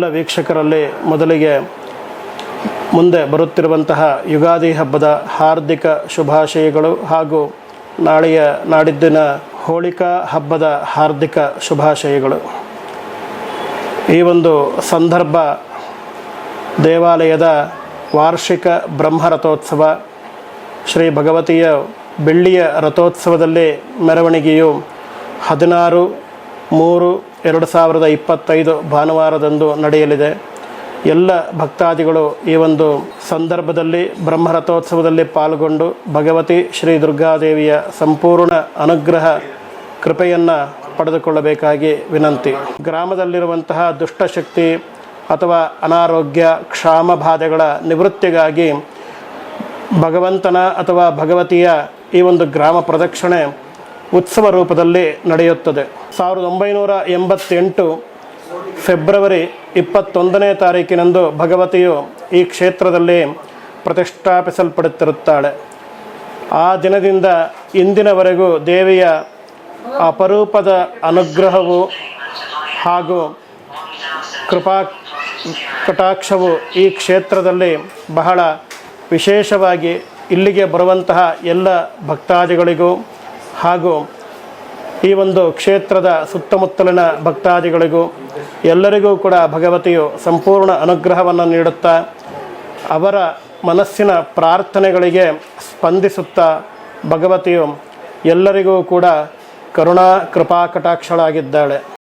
ಎಲ್ಲ ವೀಕ್ಷಕರಲ್ಲಿ ಮೊದಲಿಗೆ ಮುಂದೆ ಬರುತ್ತಿರುವಂತಹ ಯುಗಾದಿ ಹಬ್ಬದ ಹಾರ್ದಿಕ ಶುಭಾಶಯಗಳು ಹಾಗೂ ನಾಳೆಯ ನಾಡಿದ್ದಿನ ಹೋಳಿಕಾ ಹಬ್ಬದ ಹಾರ್ದಿಕ ಶುಭಾಶಯಗಳು. ಈ ಒಂದು ಸಂದರ್ಭ ದೇವಾಲಯದ ವಾರ್ಷಿಕ ಬ್ರಹ್ಮರಥೋತ್ಸವ, ಶ್ರೀ ಭಗವತಿಯ ಬೆಳ್ಳಿಯ ರಥೋತ್ಸವದಲ್ಲಿ ಮೆರವಣಿಗೆಯು ಹದಿನಾರು, ಮೂರು ಎರಡು ಸಾವಿರದ ಇಪ್ಪತ್ತೈದು ಭಾನುವಾರದಂದು ನಡೆಯಲಿದೆ. ಎಲ್ಲ ಭಕ್ತಾದಿಗಳು ಈ ಒಂದು ಸಂದರ್ಭದಲ್ಲಿ ಬ್ರಹ್ಮರಥೋತ್ಸವದಲ್ಲಿ ಪಾಲ್ಗೊಂಡು ಭಗವತಿ ಶ್ರೀ ದುರ್ಗಾದೇವಿಯ ಸಂಪೂರ್ಣ ಅನುಗ್ರಹ ಕೃಪೆಯನ್ನು ಪಡೆದುಕೊಳ್ಳಬೇಕಾಗಿ ವಿನಂತಿ. ಗ್ರಾಮದಲ್ಲಿರುವಂತಹ ದುಷ್ಟಶಕ್ತಿ ಅಥವಾ ಅನಾರೋಗ್ಯ, ಕ್ಷಾಮ ಬಾಧೆಗಳ ನಿವೃತ್ತಿಗಾಗಿ ಭಗವಂತನ ಅಥವಾ ಭಗವತಿಯ ಈ ಒಂದು ಗ್ರಾಮ ಪ್ರದಕ್ಷಿಣೆ ಉತ್ಸವ ರೂಪದಲ್ಲಿ ನಡೆಯುತ್ತದೆ. ಸಾವಿರದ ಒಂಬೈನೂರ ಎಂಬತ್ತೆಂಟು ಫೆಬ್ರವರಿ ಇಪ್ಪತ್ತೊಂದನೇ ತಾರೀಕಿನಂದು ಭಗವತಿಯು ಈ ಕ್ಷೇತ್ರದಲ್ಲಿ ಪ್ರತಿಷ್ಠಾಪಿಸಲ್ಪಡುತ್ತಿರುತ್ತಾಳೆ. ಆ ದಿನದಿಂದ ಇಂದಿನವರೆಗೂ ದೇವಿಯ ಅಪರೂಪದ ಅನುಗ್ರಹವು ಹಾಗೂ ಕೃಪಾ ಕಟಾಕ್ಷವು ಈ ಕ್ಷೇತ್ರದಲ್ಲಿ ಬಹಳ ವಿಶೇಷವಾಗಿ ಇಲ್ಲಿಗೆ ಬರುವಂತಹ ಎಲ್ಲ ಭಕ್ತಾದಿಗಳಿಗೂ ಹಾಗೂ ಈ ಒಂದು ಕ್ಷೇತ್ರದ ಸುತ್ತಮುತ್ತಲಿನ ಭಕ್ತಾದಿಗಳಿಗೂ ಎಲ್ಲರಿಗೂ ಕೂಡ ಭಗವತಿಯು ಸಂಪೂರ್ಣ ಅನುಗ್ರಹವನ್ನು ನೀಡುತ್ತಾ ಅವರ ಮನಸ್ಸಿನ ಪ್ರಾರ್ಥನೆಗಳಿಗೆ ಸ್ಪಂದಿಸುತ್ತಾ ಭಗವತಿಯು ಎಲ್ಲರಿಗೂ ಕೂಡ ಕರುಣಾ, ಕೃಪಾ, ಕಟಾಕ್ಷಳಾಗಿದ್ದಾಳೆ.